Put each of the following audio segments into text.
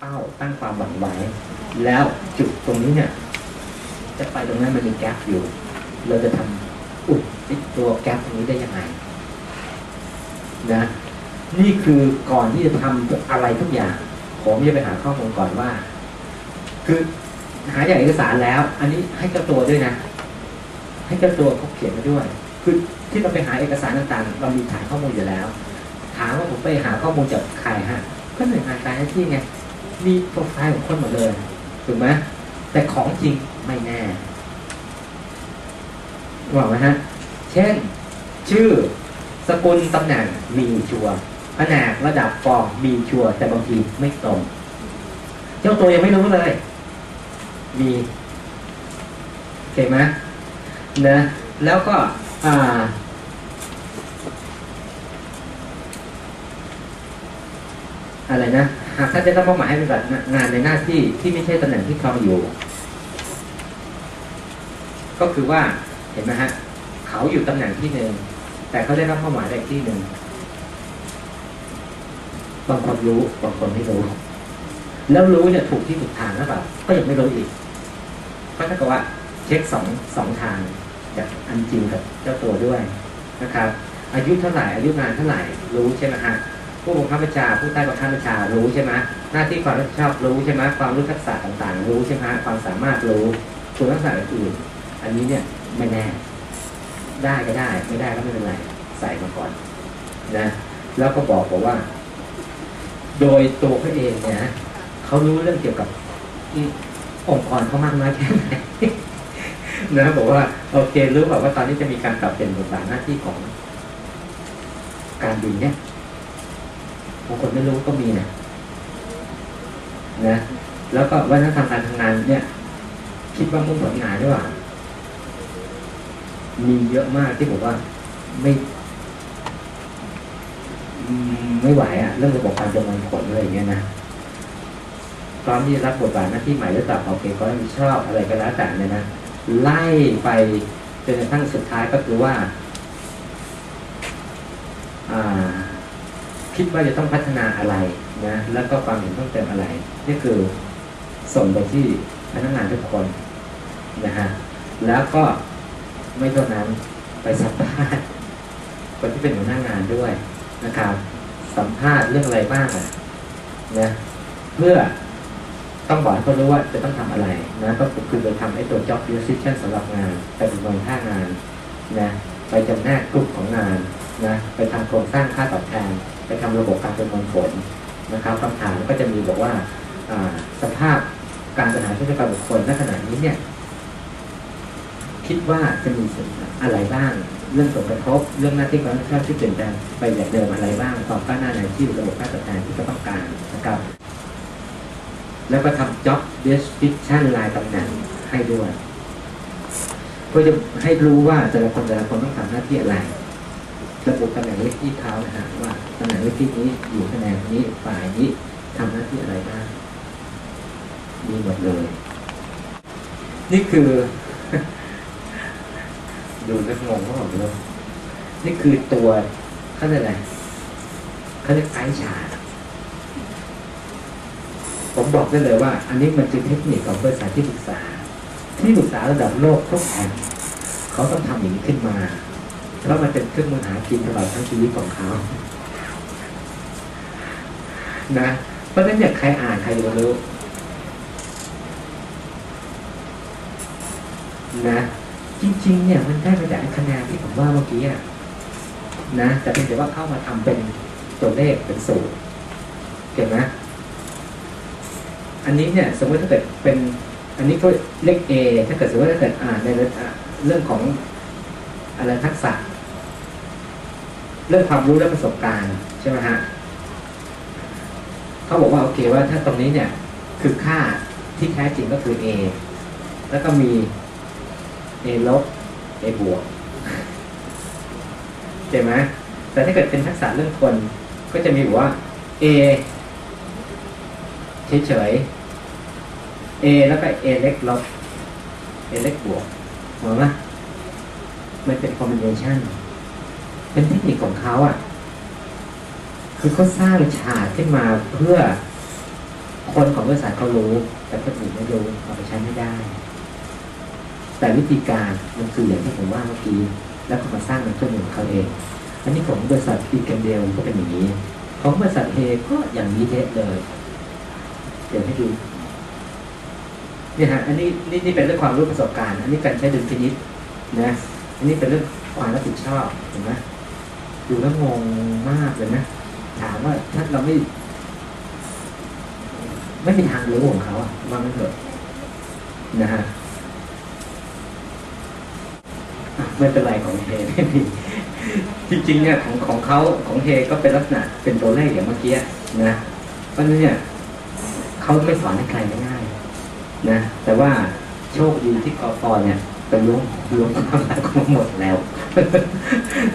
เป้าตั้งความหวังไว้ แล้วจุดตรงนี้เนี่ย จะไปตรงนั้นมันมีแก๊ปอยู่ เราจะทำอุดตัวแก๊ปตรงนี้ได้ยังไงนะนี่คือก่อนที่จะทำอะไรทุกอย่าง ผมจะไปหาข้อมูลก่อนว่า คือหาจากเอกสารแล้ว อันนี้ให้เจ้าตัวด้วยนะ ให้เจ้าตัวเขาเขียนมาด้วย คือที่เราไปหาเอกสารต่างๆ เรามีฐานข้อมูลอยู่แล้ว ถามว่าผมไปหาข้อมูลจากใครฮะ ก็หน่วยงานการหน้าที่ไง มีโปรไฟล์ของคนหมดเลยถูกไหมแต่ของจริงไม่แน่บอกไหมฮะ เช่น ชื่อ สกุลตำแหน่งมีชัวร์แผนกระดับฟอร์มมีชัวร์แต่บางทีไม่ตรง เจ้าตัวยังไม่รู้เลย มีเห็นไหมนะ แล้วก็ อ่า อะไรนะหากท่านจะต้องมอบหมายให้ปฏิบัติงานในหน้าที่ที่ไม่ใช่ตำแหน่งที่เขาอยู่ ก็คือว่าเห็นไหมฮะเขาอยู่ตำแหน่งที่หนึ่งแต่เขาได้รับมอบหมายได้ที่หนึ่งบางคนรู้บางคนไม่รู้ แล้วรู้เนี่ยถูกที่ถูกทางหรือเปล่าก็ยังไม่รู้อีกเพราะถ้าเกิดว่าเช็คสองสองทางจากอันจริงกับเจ้าตัวด้วยนะครับ อายุเท่าไหร่อายุงานเท่าไหร่รู้ใช่ไหมฮะ ผู้บังคับบัญชาผู้ใต้บังคับบัญชารู้ใช่ไหมหน้าที่ความรับผิดชอบรู้ใช่ไหมความรู้ทักษะต่างๆ รู้ใช่ไหมความสามารถรู้คุณลักษณะอื่นอันนี้เนี่ยไม่แน่ได้ก็ได้ ไม่ได้ก็ไม่เป็นไรใส่มาก่อนนะแล้วก็บอกบอกว่า โดยตัวเขาเองเนี่ยเขารู้เรื่องเกี่ยวกับองค์กรเขามากน้อยแค่ไหนนะบอกว่าโอเครู้แบบว่าตอนนี้จะมีการปรับเปลี่ยนบทบาทหน้าที่ของการบินเนี่ย บางคนไม่รู้ก็มีนะนะ แล้วก็วัฒนธรรมการทำงานเนี่ย คิดว่ามุ่งผลงานด้วยว่ามีเยอะมากที่บอกว่าไม่ไม่ไหวอะ่ะเรื่องระบบการประมวลผลอะไรอย่างเงี้ยนะตอนที่รับบทบาทหน้าที่ใหม่หรือตับโอเคก็ม่ชอบอะไรก็แล้วแต่เนี่ยนะไล่ไปจนกระทั่งสุดท้ายก็คือว่า อ่า คิดว่าจะต้องพัฒนาอะไรนะแล้วก็ความเห็นเพิ่มเติมอะไร นี่คือส่งไปที่พนักงานทุกคนนะฮะแล้วก็ไม่เท่านั้นไปสัมภาษณ์คนที่เป็นหัวหน้างานด้วยนะครับสัมภาษณ์เรื่องอะไรบ้างนะเพื่อต้องบอกให้เขารู้ว่าจะต้องทำอะไรนะก็คือไปทำไอ้ตัว job description สำหรับงานไปประเมินค่างานนะไปจำแนกกลุ่มของงานนะไปทำโครงสร้างค่าตอบแทน ไปทำระบบการประเมินผลนะครับคำถามก็จะมีบอกว่าสภาพการบริหารราชการบุคคลณขณะนี้เนี่ยคิดว่าจะมีอะไรบ้าง เรื่องผลกระทบ เรื่องหน้าที่ความรับผิดชอบที่เปลี่ยนแปลงไปจากเดิมอะไรบ้างความก้าวหน้าในที่ระบบค่าตอบแทนที่ต้องการนะครับ แล้วก็ทำ job description รายตำแหน่งให้ด้วยเพื่อจะให้รู้ว่าแต่ละคนแต่ละคนต้องทำหน้าที่อะไรระบุตำแหน่งเลขที่เขานะฮะว่า ตำแหน่งที่นี้อยู่แหน่งนี้ฝ่ายนี้ทำหน้าที่อะไรบ้างมีหมดเลย นี่คือ ดูแล้วงงก็บอกเลยนี่คือตัวเขาเรียกอะไรเขาเรียกไอชาผมบอกได้เลยว่า อันนี้มันเป็นเทคนิคของบริษัทที่ปรึกษา ที่ปรึกษาระดับโลกทุกแห่งเขาต้องทำอย่างนี้ขึ้นมาเพราะมันเป็นเครื่องมือหากินตลอดทั้งชีวิตของเขา นะเพราะฉะนั้นเนี่ยใครอ่านใครจะรู้นะจริงๆ เนี่ยมันได้มาจากคะแนนที่ผมว่าเมื่อกี้นะแต่เป็นแต่ว่าเข้ามาทำเป็นตัวเลขเป็นสูตรเห็นไหมอันนี้เนี่ย สมมติถ้าเกิดเป็น อันนี้ก็เลข A ถ้าเกิดสมมติถ้าเกิดอ่านในเรื่องของอะไรทักษะ เรื่องความรู้และประสบการณ์ใช่ไหมฮะ เขาบอกว่าโอเคว่าถ้าตรงนี้เนี่ย คือค่าที่แท้จริงก็คือ A แล้วก็มี A ลบ A บวกเห็นไหมแต่ถ้าเกิดเป็นทักษะเรื่องคนก็จะมีบอกว่า A เฉยๆ A แล้วก็ A เล็กลบ A เล็กบวกเหมือนไหมมันเป็นคอมบิเนชันเป็นเทคนิคของเขาอะ คือเขาสร้างฉากขึ้นมาเพื่อคนของบริษัทเขารู้แต่คนอื่นไม่รู้เอาไปใช้ไม่ได้ แต่วิธีการมันคืออย่างที่ผมว่าเมื่อกี้แล้วก็มาสร้างเป็นเครื่องมือของเขาเอง อันนี้ของบริษัทอีกันเดลก็เป็นอย่างนี้ ของบริษัทเฮก็อย่างนี้เทสเลยเดี๋ยวให้ดูเนี่ยฮะอันนี้นี่นี่เป็นเรื่องความรู้ประสบการณ์ อันนี้การใช้ดุลพินิษนะอันนี้เป็นเรื่องความรับผิดชอบเห็นไหมดูแล้วงงมากเลยนะ ถามว่าถ้าเราไม่ ไม่มีทางรู้ของเขาอะว่ามันเถอะนะฮะอะไม่เป็นไรของเฮไม่มีจริงๆเนี่ยของของเขาของเฮก็เป็นลักษณะเป็นตัวเลขอย่างเมื่อกี้นะเพราะฉะนั้นเนี่ยเขาไม่สอนให้ใครง่ายๆนะแต่ว่าโชคดีที่กปเนี่ยไปล้วงล้วงความรักมาหมดแล้ว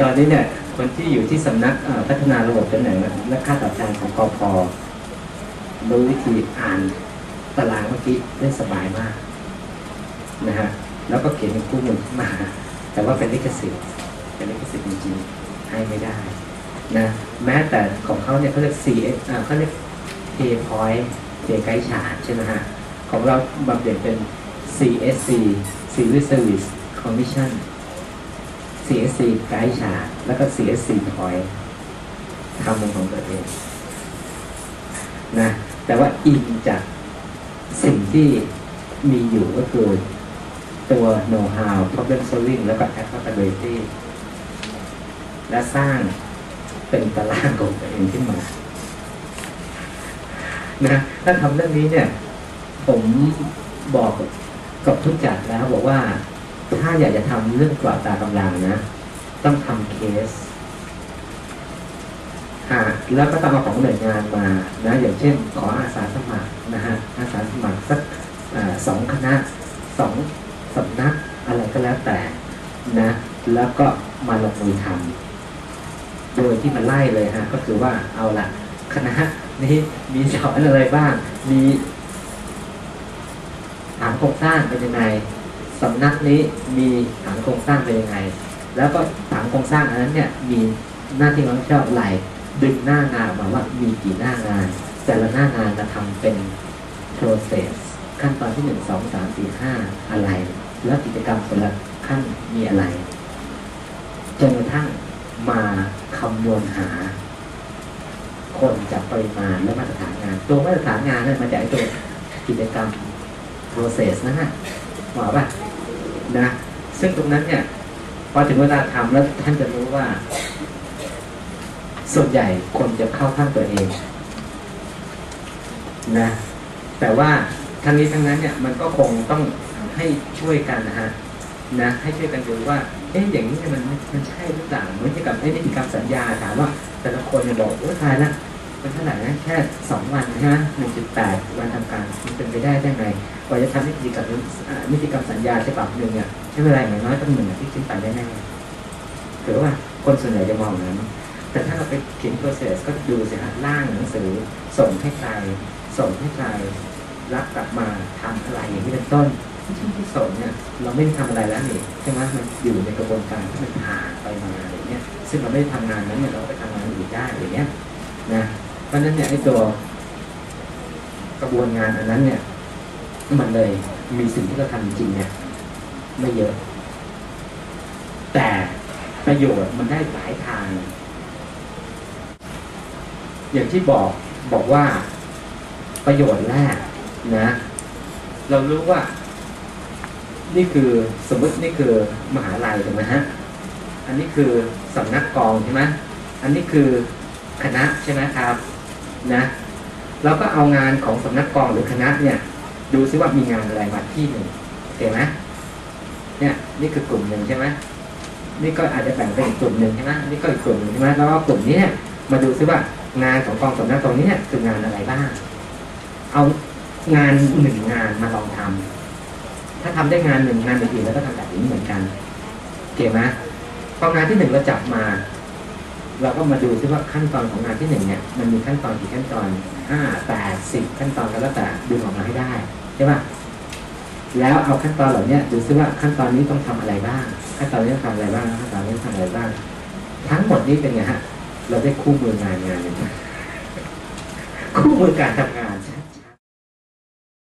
ตอนนี้เนี่ย คนที่อยู่ที่สำนักพัฒนาระบบตำแหน่งและค่าตอบแทนของกอพรู้วิธีอ่านตารางเมื่อกี้ได้สบายมากนะฮะแล้วก็เขียนเป็นคู่มือขึ้นมา แต่ว่าเป็นลิขสิทธิ์เป็นลิขสิทธิ์จริงๆให้ไม่ได้นะแม้แต่ของเขาเนี่ยเขาเรียก C อ่าเขาเรียก K point K ไกด์ชาร์ใช่ไหมฮะของเราบำเด็นเป็น CSC Civil Service Commission CSC ไกด์ชาร์แล้วก็ CSC point ทำเป็นของตัวเองนะแต่ว่าอิงจากสิ่งที่มีอยู่ก็คือตัว know how problem solving แล้วก็ accountability และสร้างเป็นตารางของตัวเองขึ้นมานะถ้าทำเรื่องนี้เนี่ย ผมบอกกับทุกจัดแล้วบอกว่า ถ้าอยากจะทำเรื่องกวาดตากำลังนะ ต้องทำเคสอ่าแล้วก็ต้องเอาของหน่วยงานมานะ อย่างเช่น ขออาสาสมัครนะฮะอาสาสมัครสักอสองคณะสองสำนักอะไรก็แล้วแต่นะ แล้วก็มาลงมือทำโดยที่มันไล่เลยฮะก็คือว่าเอาละคณะนี้มีสอนอะไรบ้าง มีฐานโครงสร้างเป็นยังไง สำนักนี้มีฐานโครงสร้างเป็นยังไง แล้วก็ฐานโครงสร้างอันนั้นเนี่ยมีหน้าที่รับผิดชอบไหลดึงหน้างานออกมาว่ามีกี่หน้างาน แต่ละหน้างานจะทำเป็น process ขั้นตอนที่หนึ่งสองสามสี่ห้าอะไร แล้วกิจกรรมแต่ละขั้นมีอะไรจนกระทั่งมาคำนวณหา คนจากปริมาณและมาตรฐานงาน ตัวมาตรฐานงานนั่นมาจากตัวกิจกรรม process นะฮะหมอป่ะ นะซึ่งตรงนั้นเนี่ยพอถึงเวลาทำแล้วท่านจะรู้ว่า ส่วนใหญ่คนจะเข้าข้างตัวเองนะแต่ว่าทั้งนี้ทั้งนั้นเนี่ยมันก็คงต้องให้ช่วยกันนะฮะนะ ให้ช่วยกันดูว่าเอ๊ะอย่างนี้เนี่ยมันมันใช่หรือเปล่าเหมือนกับไอ้นิติกรรมสัญญาถามว่า แต่ละคนเนี่ยบอกโอ้ทายละมันเท่าไหร่นะแค่สองวันใช่ไหนึ่งจุดแปดวันทำการมันเป็นไปได้ได้ไง กว่าจะทำนิติกรรมนิติกรรมสัญญาฉบับหนึ่งเนี่ยใช้เวลาอย่างน้อยต้องหนึ่งอาทิตย์ขึ้นไปได้แน่ถือว่าคนส่วนใหญ่จะมองนั้น แต่ถ้าเราไปเขียน process ก็ดูสิฮะร่างหนังสือส่งให้ใครส่งให้ใครรับกลับมาทำอะไรอย่างนี้เป็นต้นที่ที่ส่งเนี่ยเราไม่ได้ทำอะไรแล้วนี่ใช่ไหมมันอยู่ในกระบวนการที่มันผ่านไปมาอะไรเงี้ยซึ่งเราไม่ได้ทำงานนั้นเนี่ยเราไปทำงานอื่นได้อะไรเงี้ยนะเพราะฉะนั้นเนี่ยไอ้ตัวกระบวนงานอันนั้นเนี่ย มันเลยมีสิ่งที่เราทำจริงเนี่ยไม่เยอะ แต่ประโยชน์มันได้หลายทาง อย่างที่บอกบอกว่าประโยชน์แรกนะ เรารู้ว่า นี่คือสมมตินี่คือมหาลัยถูกไหมฮะ อันนี้คือสำนักกองใช่ไหมอันนี้คือคณะใช่ไหมครับนะเราก็เอางานของสำนักกองหรือคณะเนี่ย ดูซิว่ามีงานอะไรมาที่หนึ่งโอเคไหมเนี่ยนี่คือกลุ่มหนึ่งใช่ไหมนี่ก็อาจจะแบ่งเป็นอีกกลุ่มหนึ่งใช่ไหมนี่ก็อีกกลุ่มหนึ่งใช่ไหมแล้วก็กลุ่มนี้เนี่ยมาดูซิว่างานของกองสำนักตรงนี้เนี่ยคืองานอะไรบ้าง เอางานหนึ่งงานมาลองทำถ้าทำได้งานหนึ่งงานอื่นๆแล้วก็ทำแบบนี้เหมือนกันโอเคไหมพองานที่หนึ่งเราจับมา เราก็มาดูซิว่าขั้นตอนของงานที่หนึ่งเนี่ยมันมีขั้นตอนกี่ขั้นตอนห้าแปดสิบขั้นตอนก็แล้วแต่ดึงออกมาให้ได้ใช่ปะแล้วเอาขั้นตอนเหล่านี้ดูซิว่าขั้นตอนนี้ต้องทำอะไรบ้างขั้นตอนนี้ต้องทำอะไรบ้างขั้นตอนนี้ต้องทำอะไรบ้าง ทั้งหมดนี้เป็นไงฮะเราได้คู่มืองานงานหนึ่งคู่มือการทำงาน